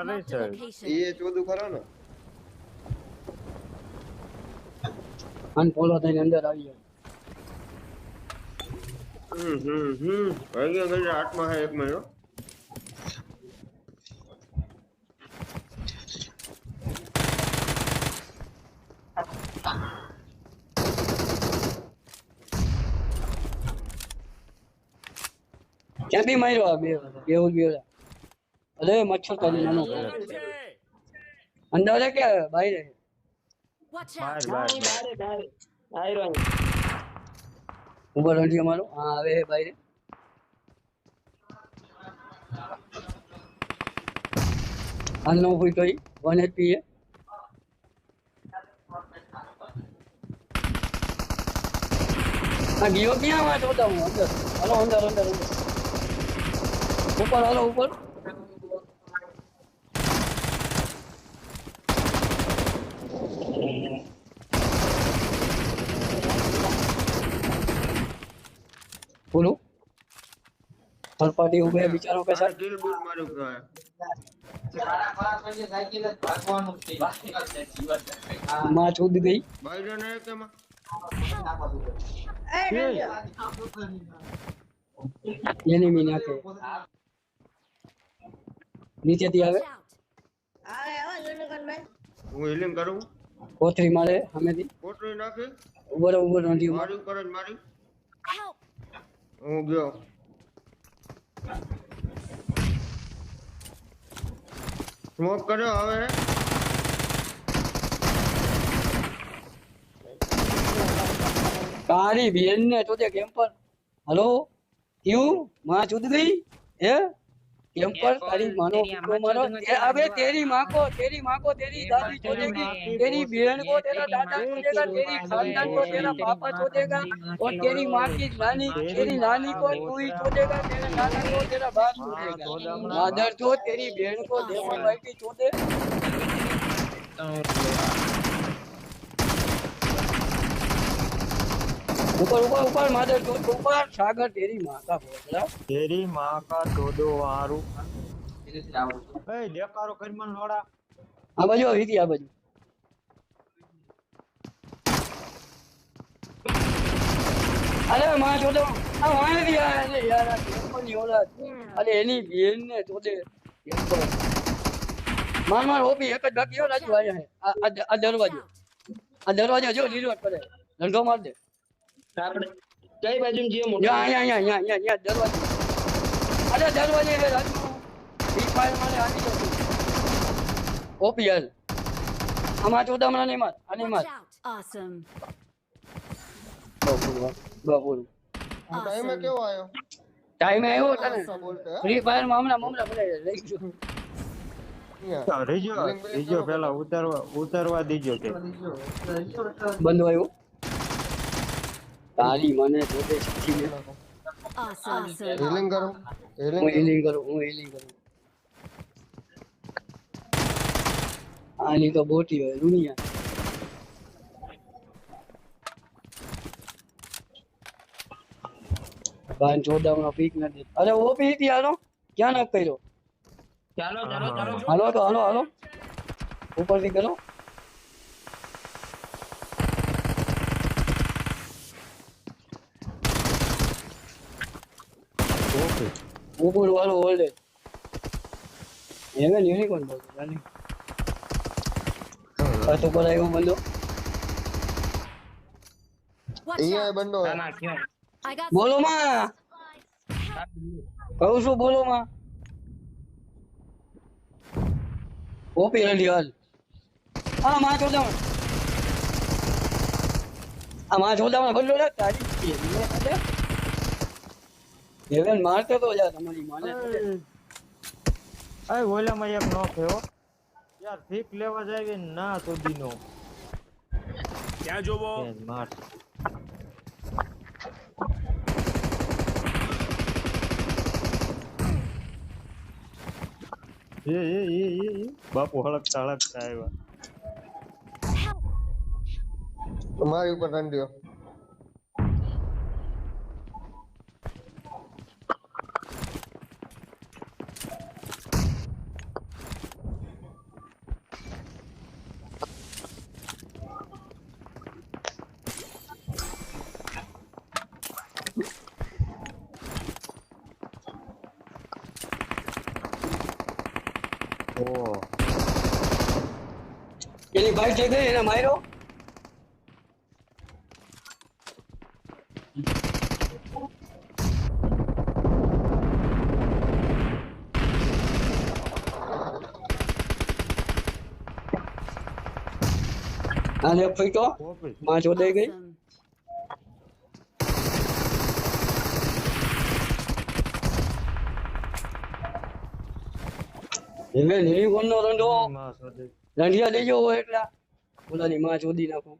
અરે સાહેબ એ ચોદું ખરો ને? અને થઈને અંદર આવી જાય. હમ હમ હમ. ભાઈ ગયા આઠમાં હે એક મહિનો. ક્યાંથી માર્યો આ બે બેવું બેવડા અરે મચ્છર કરી નાનો અંદર કે બહાર બહાર. ઉપર રંડી અમારો. હા આવે છે બહાર હાલ નો ફૂટો વન એચપી છે. આ ગયો ક્યાં? વાત હોતા હું અંદર. હાલો અંદર અંદર અંદર. ઉપર હાલો ઉપર બોલો થર્ડ પાર્ટી ઉભે બિચારો કે સર કિલ બૂટ મારું કહેવાયમાં છૂદ ગઈ બાયરો ને કે માં એનિમી નાખે નીચેથી આવે Watch out! હું હિલિંગ કરું કોથરી મારે સામેથી કોટરી નાખી ઉપર ઉપર રંડી મારી ઉપર જ મારી Help! હું ગયો સ્મોક કર્યો હવે. તારી બેન ને તો તે કેમ્પર હલો ક્યું માં ચૂદ ગઈ હે? એમ પર તારી માનો ફૂટો મારો અબે તેરી માકો તેરી માકો તેરી દાદી છોડેગી તેરી બહેન કો તેરા દાદા છોડેગા તેરી ખાનદાન કો તેરા પાપા છોડેગા ઓર તેરી માં કી નાની તેરી નાની કો તુઈ છોડેગા તેરા નાના કો તેરા બાપ છોડેગા માદર તો તેરી બહેન કો દેવો ભાઈ કી છોડે ઉપર ઉપર ઉપર માધવ ઉપર સાગર તેરી માકા ભોગલા. તેરી માકા દોદો વારું. એ દેકારો કરમન લોડા આ બાજુ આવી આ બાજુ. અરે માં જોડો આ વાય દી અરે યાર કોની ઓલા અરે એની બેન ને જોડે માર માર ઓપી એક જ બાકી હો રાજુ આ આ દરવાજો. આ દરવાજો જો લીલો કરે ધંધો માર દે. આપણે કઈ બાજુ જે મોટો? અહીંયા અહીંયા અહીંયા અહીંયા દરવાજો. અરે દરવાજે હે રાજુ ઈ ફાઈલ મારે આની જતું ઓપીએલ હાલ. તો દમણા નહીં માર અને માર. ઓસમ બહુ બહુ ટાઈમે! કેવો આવ્યો ટાઈમ આવ્યો તને ફ્રી ફાયરમાં હમણાં મમરા મને લઈ ગયો. રીજો રીજો પેલા ઉતારવા ઉતારવા દીજો કે બંધ આવ્યો તારી મને જોડે શીખી લે. હીલિંગ કરો હીલિંગ હિલિંગ હું હિલિંગ કરું હું હીલિંગ કરું. આની તો બોટી હોય દુનિયા. બાન ચોદામણો પીક નથી અરે ઓ પી હતી આનો ક્યાં નક કર્યો? ચાલો ચાલો ચાલો હાલો તો હાલો હાલો. ઉપરથી કરો. ઉપર વાળો ઓલ્ડે એમે યુનિકોર્ન બોલતો જાની આ તો પર આવ્યો બંદો Watch અહીંયા out! બંડો ના ના ક્યાં? I got બોલો માં. કહું છું બોલો માં. ઓપી હલ્દી હાલ. હા માં ચોદામણ આ માં ચોદામણ બદલો રે તારી મારતો તો યાર તમારી માને. એ ઓલામાં એક નો થયો. યાર ફીક લેવા જાય ના સુધીનો. ક્યાં જોવો? માર. એ એ એ એ એ. બાપુ હળક ચાળક આવ્યા. મારી ઉપર રંડ્યો ઓ પેલી બાઈક જઈ ગઈ એને માર્યો? આ લે ફઈટો માં જોડાઈ ગઈ? હવે યુનિકોર્ન નો રંડો માં લઈ દેજો એટલા. પોતાની માં ચોદી નાખું.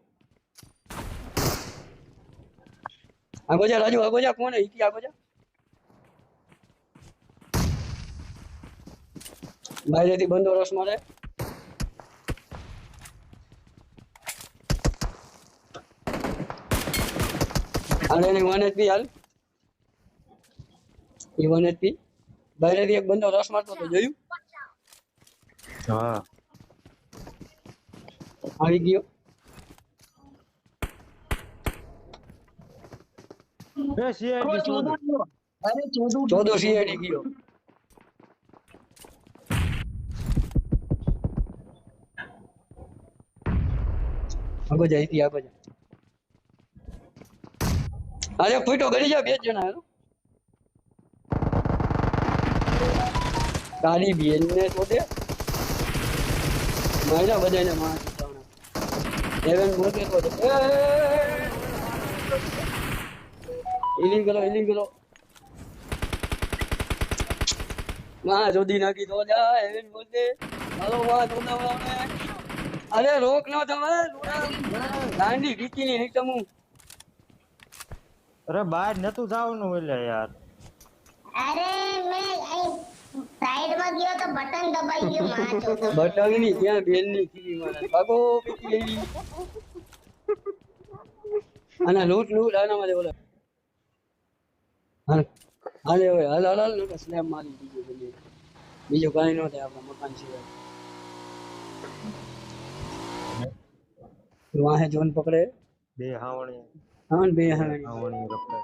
આગો જા રાજુ આગો જા કોણ ઈકી આગો જા બહારેથી બંધો રસ મારે હાલ એની વન એચપી હાલ. એ વન એચપી બહારેથી એક બંદો રસ મારતો તો જોયું. હા. આવી ગયો. એ સીઆઈડી સોદે અરે ચોદું ચૌદો સીઆઈડી ગયો. આગો જા અહીંથી આગો જા અરે ફૂટો ગળી જા બે જણા તારી બેન ને શોધે? માર્યા બધાને માં એવન મોટે તો હિલિંગ કરો હિલિંગ કરો. માં જોદી નાખી તો જા એવન મોટે હાલો માં જોદાવડાને અરે રોક ન થવા ગાંડી વીકીની નીચે હું. અરે બહાર નતું જવાનું એટલે યાર. અરે મેં સાઈડમાં ગયો તો બટન દબાઈ ગયું માં ચોદો બટાવીની ત્યાં બેનની કીધી ભાગો આના લૂટ લૂટ આના માટે બોલો. હાલે હવે હાલ હાલ હાલ નકર સ્લેબ મારી બીજું બધી બીજું કાંઈ ન થાય આપણા મકાન સિવાય. વાહે જોન પકડે? બે હાવણી હા બે હાવણી હાવણી રખડે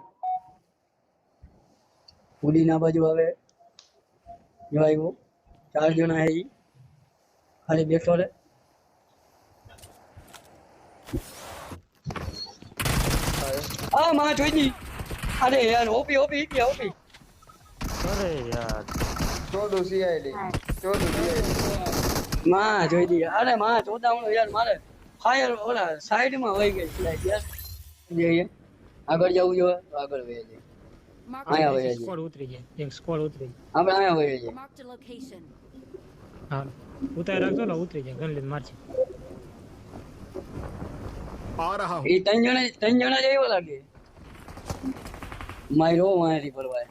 પુલી ના બાજુ આવે. જો આવ્યો ચાર જણા હે ઈ ખાલી બેઠો રે આ માં જોઈ દી અરે યાર ઓપી ઓપી ઈ ગયા ઓપી અરે યારમાં જોઈ દી અરે માં ચોદામણો યાર મારે ફાયર ઓલા સાઈડમાં વહી ગઈ ફ્લાઇટ યાર જઈએ આગળ જવું જોઈએ તો આગળ વહી જઈએ Marked આયા a વહી location. જઈએ સ્કોડ ઉતરી જાય એક સ્કોડ ઉતરી આપણે અહીંયા વહી જઈએ Marked a location. હા ઉતારી રાખજો ને ઉતરી જાય ગણ લઈને મારશે आ रहा हूँ એ ત્રણ જણા ત્રણ જણા જ એવા લાગે મારો મારી પરવાય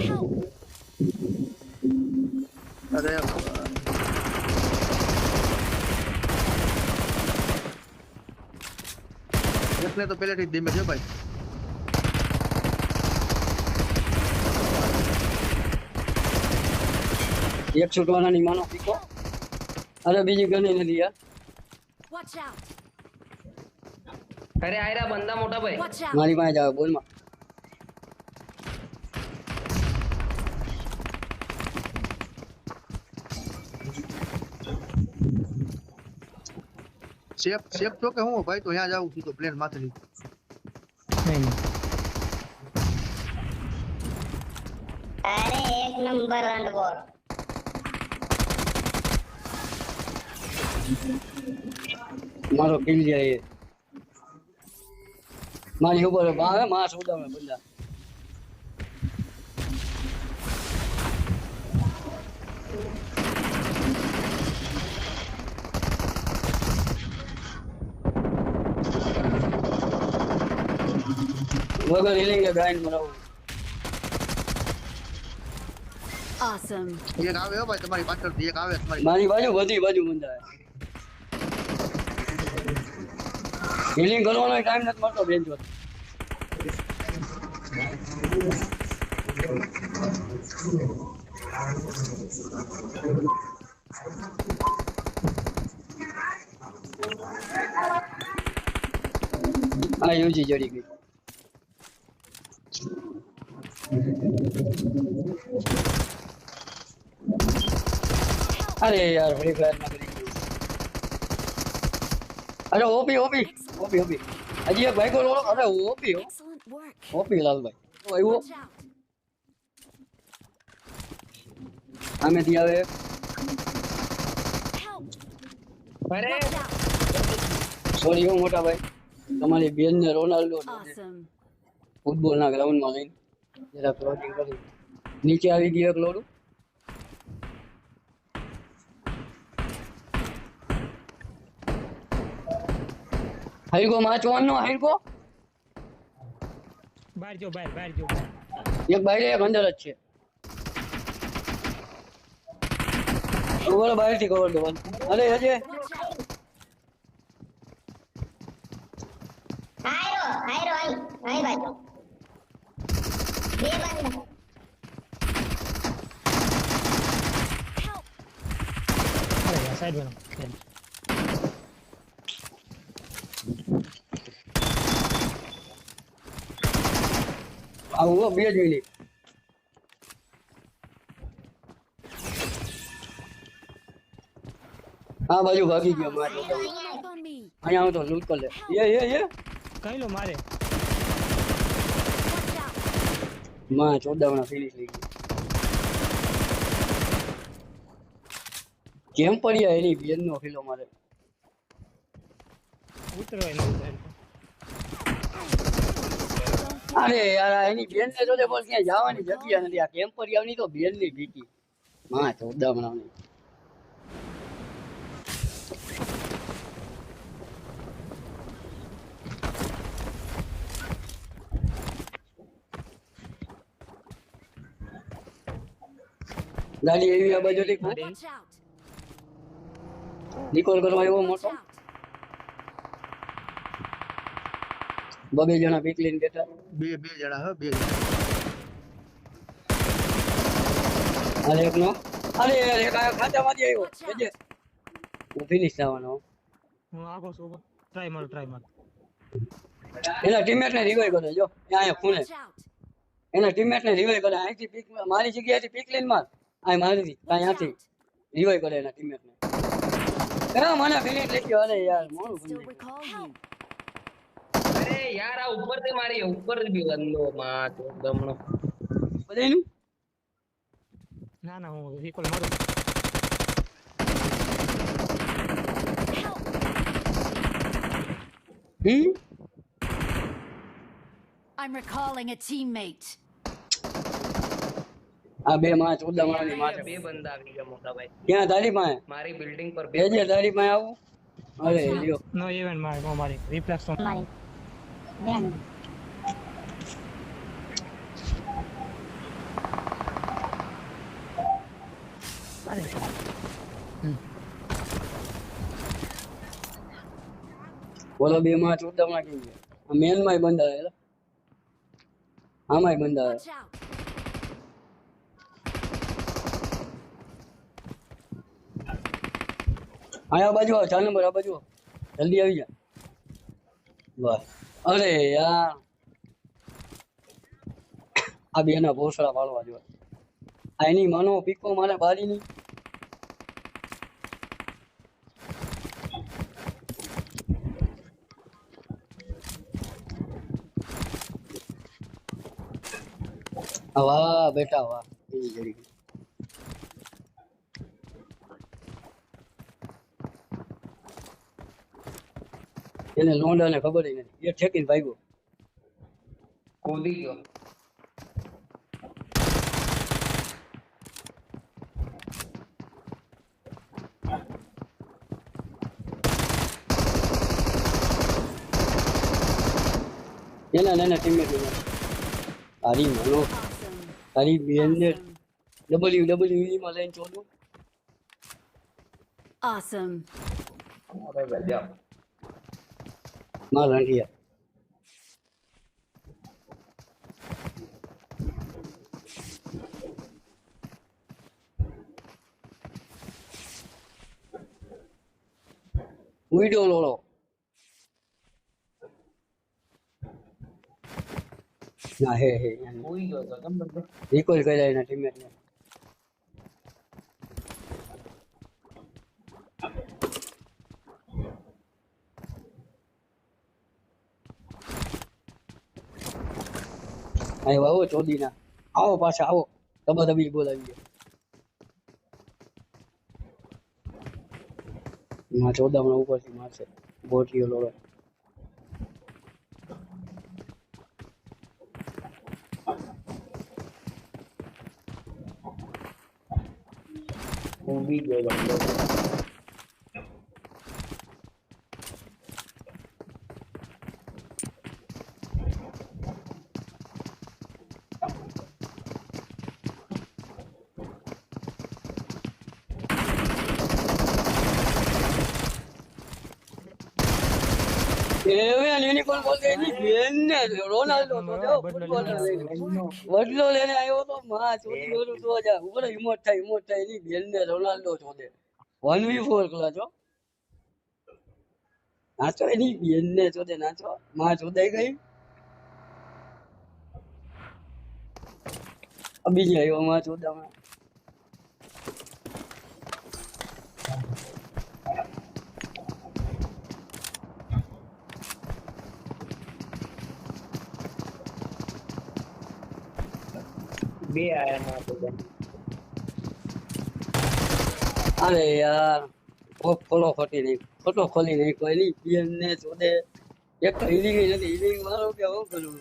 Help! એકને તો પહેલેથી જ ધીમે છે ભાઈ એક છૂટવાના ની માનો પીકો. અરે બીજી ગણી નથી યાર Watch out! અરે આયરા બંદા મોટા ભાઈ. Watch out! મારી પાસે જાવ બોલમાં. શેફ શેફ તો કે હું? ભાઈ તો અહીંયા જાઉં છું તો પ્લેન માથેથી. નહીં નહીં અરે એક નંબર રંડગોળ મારો કિલ જાય મારી ઉપર આવે માસ ઉડાવે બધા. વગર હિલિંગ ગ્રાઇન્ડ મરાવું Awesome. એક આવે ભાઈ તમારી પાછળથી એક આવે તમારી મારી બાજુ બધી બાજુ બંધા હિલિંગ કરવાનો ટાઈમ નથી મળતો બેન જો આ યુજી જડી ગઈ અરે યાર ફ્રી ફાયરમાં કરી ગયું અરે ઓપી ઓપી ઓપી ઓપી હજી એક ભાઈ કોલ અરે ઓપી. ઓપી લાલભાઈ તો આવ્યો આવે અરે સોરી હું મોટા ભાઈ તમારી બેન ને રોનાલ્ડો. ફૂટબોલ ના ગ્રાઉન્ડમાં જરા કરી નીચે આવી ગયો એક લોડું હરીકો માચ વન નો હરીકો બહાર જો બહાર બહાર જો એક બાયરે એક અંદર જ છે. બોલો બહારથી કવર દેવાનું અરે હજે. Watch આયરો આયરો આય આય બાજુ. બે. અરે સાઈડ બનો આવું હો, બે જ મિનિટ આ બાજુ ભાગી ગયો મારે. અહીંયા આવું તો લૂંટ કર લે. યે યે યે કઈ લો મારે. માં ચોદાવણા ફિનિશ થઈ ગઈ કેમ પડ્યા એની બેન નો ફીલો મારે ઉતરો એનો અરે યાર એની બેન ને જોડે બોલ ક્યાં જવાની જગ્યા નથી. આ કેમ પડ્યા તો બેનની ભીકી માં ચોદાવણા ની ગાડી એવી આ બાજુથી નિકોલ કરવા એવો મોટો? બબે જણા પીક લઈને બેઠા. બે બે જણા હો બે જણા. અરે એક નો અરે યાર એક આ ખાતામાંથી આવ્યો. જજે હું ફિનિશ થવાનો હું. આગો છું ટ્રાય મારો ટ્રાય મારો. એના ટીમમેટ ને રિવાઈવ કરે જો. એ અહીંયા ખૂણે. Watch out. એના ટીમમેટ ને રિવાઈવ કરે. અહીંથી પીક મારી જગ્યાએથી પીક લઈને માર. અહીં મારીથી Watch અહીંયાથી out. રિવાઈવ કરે એના ટીમમેટ ને. હા મને ફિનિશ લઈ ગયો અરે યાર મોડું અરે યાર આ ઉપરથી મારી ઉપર બી બંદો માં તો દમણો બધાયનું? ના ના હું રિકોલ મારું. હમ? I'm recalling a teammate. આ બે માં ચૌદા માળાની માથે. બે બંદા આવી ગયા મોટા ભાઈ. ક્યાં તારી પાસે મારી બિલ્ડિંગ પર બે તારી પાસે આવું? અરે લ્યો. નો ઇવેન્ટ મારે નો મારી રિફ્લેક્સ તો બોલો બે માં ચૌદા માં કેમ આ મેનમાં બંધ આવે આમાંય બંધ આવે. આયા બાજુ આવો ચાર નંબર આ બાજુ જલ્દી આવી જા બસ અરે યાર. આ બે ના ભોસડા પાડવા જોઈએ આ એની માનો પીકો મારે બારી ની. વાહ બેટા વાહ એવી જડી ગઈ. એને લોંડાને ખબર નથી એ ઠેકીને ભાગ્યો કૂદી ગયો એના નાના ટીમમેટ તારી મનો. તારી બેનને. ડબલ્યુ ડબલ્યુ માં લઈને ચોલું Awesome. અરે ગજબ માર રંગિયા ઉઈડો લોળો ના હે હે કૂદી ગયો તો કેમ બંદો રિકોલ કર્યા એના આવ્યો આવો ચોદીના. આવો પાછા, આવો. તમે તમે બોલાવીએ માં ચોદામણા ઉપરથી મારશે. બોટીઓ હું ઊંઘી ગયો બંદો એવે યુનિકોર્ન બોલતે એની બેનને રોનાલ્ડો તો જો ફૂટબોલર લઈને લઈને આવ્યો તો માં ચોથી ઓલું તો જા ઉપર હિંમત થાય હિંમત થાય એની બેનને રોનાલ્ડો ચોદે વન વી ફોર ક્લાસ હો. નાચો એની બેનને ચોદે નાચો. માં ચોદાઈ ગઈ. બીજી આવ્યો માં ચોદામાં બે આયા અરે યાર ખોલો ખોટી નહીં ખોટો ખોલી નહીં કોઈ પીએમ ને જોડે એક હિલિંગ નથી હિલિંગ મારો કે હું કરું?